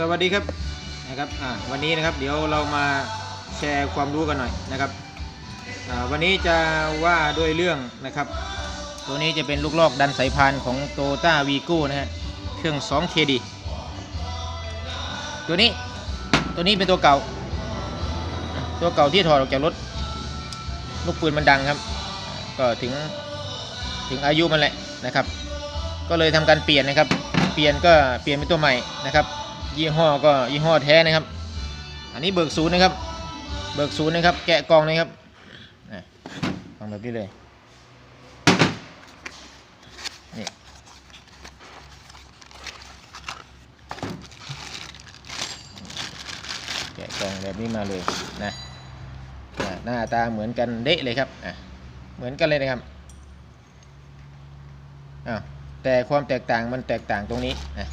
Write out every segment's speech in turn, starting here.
สวัสดีครับนะครับวันนี้นะครับเดี๋ยวเรามาแชร์ความรู้กันหน่อยนะครับวันนี้จะว่าด้วยเรื่องนะครับ ตัวนี้จะเป็นลูกลอกดันสายพานของโตต้าวีโก้นะฮะเครื่อง 2 KD ตัวนี้ตัวนี้เป็นตัวเก่า ตัวเก่าที่ถอดออกจากรถ ลูกปืนมันดังครับ ก็ถึงถึงอายุมันแหละนะครับ ก็เลยทำการเปลี่ยนนะครับ เปลี่ยนก็เปลี่ยนเป็นตัวใหม่นะครับ ยี่ห้อก็ยี่ห้อแท้นะครับ อันนี้เบิกศูนย์นะครับ เบิกศูนย์นะครับ แกะกล่องนะครับอะทำแบบนี้เลยนี่แกะกล่องแบบนี้มาเลยนะหน้าตาเหมือนกันเดะเลยครับอะเหมือนกันเลยนะครับอ้าวแต่ความแตกต่างมันแตกต่างตรงนี้นะ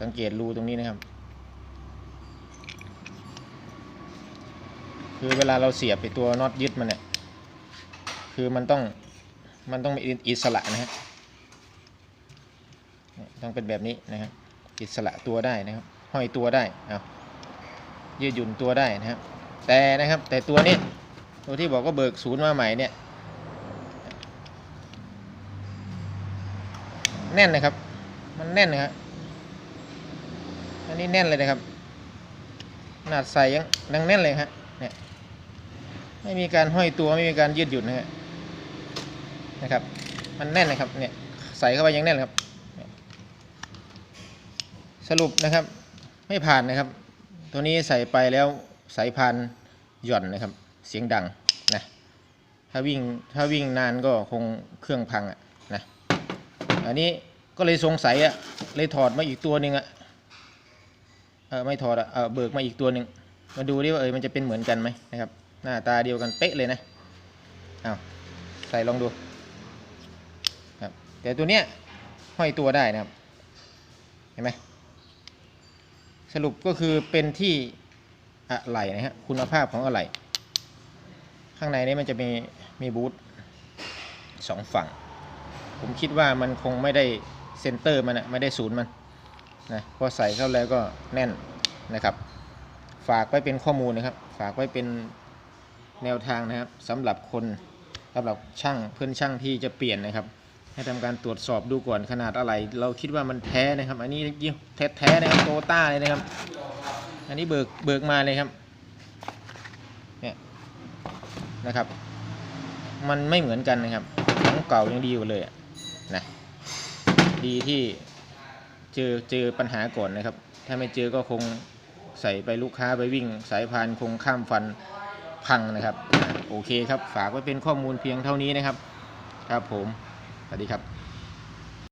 สังเกตรูตรงนี้นะครับ คือเวลาเราเสียบไปตัวน็อตยึดมันเนี่ยคือมันต้องมันต้องมีอิสระนะฮะต้องเป็นแบบนี้นะครับอิสระตัวได้นะครับ ห้อยตัวได้เอายืดหยุ่นตัวได้นะครับ แต่นะครับแต่ตัวนี้ตัวที่บอกว่าเบิกศูนย์มาใหม่เนี่ยแน่นนะครับ มันแน่นนะครับ นี้แน่นเลยนะครับขนาดใส่ยังดังแน่นเลยครับเนี่ยไม่มีการห้อยตัวไม่มีการยืดหยุ่นนะฮะนะครับ มันแน่นนะครับเนี่ยใส่เข้าไปยังแน่นครับเนี่ยสรุปนะครับ ไม่ผ่านนะครับ ตัวนี้ใส่ไปแล้วสายพานหย่อนนะครับ เสียงดังนะถ้าวิ่งถ้าวิ่งนานก็คงเครื่องพังอะนะอันนี้ก็เลยสงสัยอะเลยถอดมาอีกตัวหนึ่งอะ เออไม่ถอดอะเออเบิกมาอีกตัวหนึ่งมาดูดิว่าเออมันจะเป็นเหมือนกันไหมนะครับ หน้าตาเดียวกันเป๊ะเลยนะอ้าวใส่ลองดูครับแต่ตัวเนี้ยห้อยตัวได้นะครับ เห็นไหมสรุปก็คือเป็นที่อะไหล่นะฮะคุณภาพของอะไหล่ข้างในนี้มันจะมีมีบูทสองฝั่ง ผมคิดว่ามันคงไม่ได้เซนเตอร์มันอะไม่ได้ศูนย์มัน นะพอใส่เข้าแล้วก็แน่นนะครับ ฝากไว้เป็นข้อมูลนะครับ ฝากไว้เป็นแนวทางนะครับสำหรับคนสำหรับช่างเพื่อนช่างที่จะเปลี่ยนนะครับ ให้ทำการตรวจสอบดูก่อนขนาดอะไร เราคิดว่ามันแท้นะครับ อันนี้ยี่แท้แท้นะครับโตต้าเลยนะครับ อันนี้เบิกเบิกมาเลยครับเนี่ยนะครับ มันไม่เหมือนกันนะครับของเก่ายังดีกว่าเลยนะดีที่ เจอเจอปัญหาก่อนนะครับ ถ้าไม่เจอก็คงใส่ไปลูกค้าไปวิ่ง สายพานคงข้ามฟันพังนะครับ โอเคครับ ฝากไว้เป็นข้อมูลเพียงเท่านี้นะครับ ครับผม สวัสดีครับ